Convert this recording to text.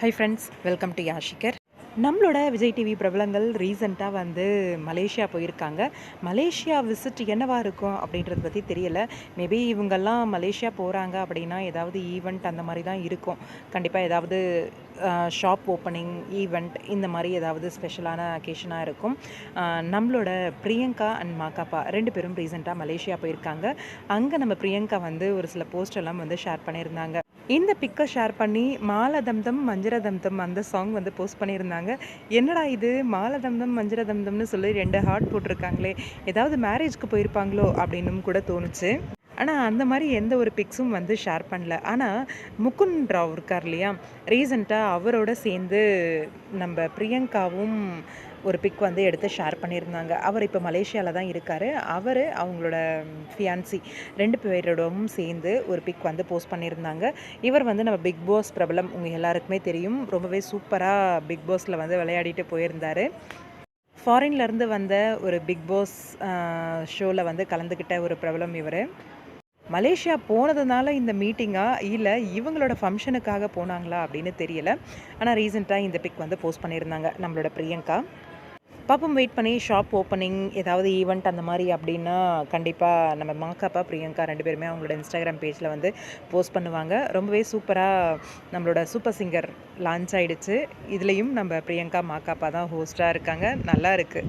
High friends welcome to யாஷிகர் நம்மளோட Vijay TV பிரபலங்கள் ரீசெண்டாக வந்து மலேசியா போயிருக்காங்க. மலேசியா விசிட் என்னவாக இருக்கும் அப்படின்றத பற்றி தெரியல. மேபி இவங்கெல்லாம் மலேசியா போகிறாங்க அப்படின்னா ஏதாவது ஈவெண்ட் அந்த மாதிரி தான் இருக்கும். கண்டிப்பாக ஏதாவது ஷாப் ஓப்பனிங் ஈவெண்ட் இந்த மாதிரி ஏதாவது ஸ்பெஷலான அக்கேஷனாக இருக்கும். நம்மளோட பிரியங்கா அண்ட் மாக்காப்பா ரெண்டு பேரும் ரீசெண்டாக மலேசியா போயிருக்காங்க. அங்கே நம்ம பிரியங்கா வந்து ஒரு சில போஸ்டெல்லாம் வந்து ஷேர் பண்ணியிருந்தாங்க. இந்த பிக்கை ஷேர் பண்ணி மாலதம்தம் மஞ்சரதம்தம் அந்த சாங் வந்து போஸ்ட் பண்ணியிருந்தாங்க. என்னடா இது? மாலதம்தம் மஞ்சரதம்தம்னு சொல்லி ரெண்டு ஹார்ட் போட்டிருக்காங்களே. ஏதாவது மேரேஜ்க்கு போயிருப்பாங்களோ? அப்படின்னும் கூட தோணுச்சு. ஆனால் அந்த மாதிரி எந்த ஒரு பிக்ஸும் வந்து ஷேர் பண்ணல. ஆனால் முகுந்த் ராவ் இருக்கார் இல்லையா? ரீசண்டாக அவரோட சேர்ந்து நம்ம பிரியங்காவும் ஒரு பிக் வந்து எடுத்து ஷேர் பண்ணியிருந்தாங்க. அவர் இப்போ மலேசியாவில் தான் இருக்கார். அவர் அவங்களோட ஃபியான்சி ரெண்டு பேரோடவும் சேர்ந்து ஒரு பிக் வந்து போஸ்ட் பண்ணியிருந்தாங்க. இவர் வந்து நம்ம பிக் பாஸ் பிரபலம். உங்கள் எல்லாருக்குமே தெரியும். ரொம்பவே சூப்பராக பிக் பாஸில் வந்து விளையாடிட்டு போயிருந்தார். ஃபாரின்லேருந்து வந்த ஒரு பிக் பாஸ் ஷோவில் வந்து கலந்துக்கிட்ட ஒரு பிரபலம் இவர். மலேசியா போனதுனால இந்த மீட்டிங்கா இல்லை இவங்களோட ஃபங்க்ஷனுக்காக போனாங்களா அப்படின்னு தெரியல. ஆனால் ரீசெண்டாக இந்த பிக் வந்து போஸ்ட் பண்ணியிருந்தாங்க நம்மளோட பிரியங்கா. பாப்பம் வெயிட் பண்ணி ஷாப் ஓப்பனிங் ஏதாவது ஈவெண்ட் அந்த மாதிரி அப்படின்னா கண்டிப்பாக நம்ம மாக்காப்பா பிரியங்கா ரெண்டு பேருமே அவங்களோட இன்ஸ்டாகிராம் பேஜில் வந்து போஸ்ட் பண்ணுவாங்க. ரொம்பவே சூப்பராக நம்மளோட சூப்பர் சிங்கர் லான்ச் ஆகிடுச்சு இதுலேயும் நம்ம பிரியங்கா மாக்காப்பா தான் ஹோஸ்ட்டாக இருக்காங்க. நல்லா இருக்குது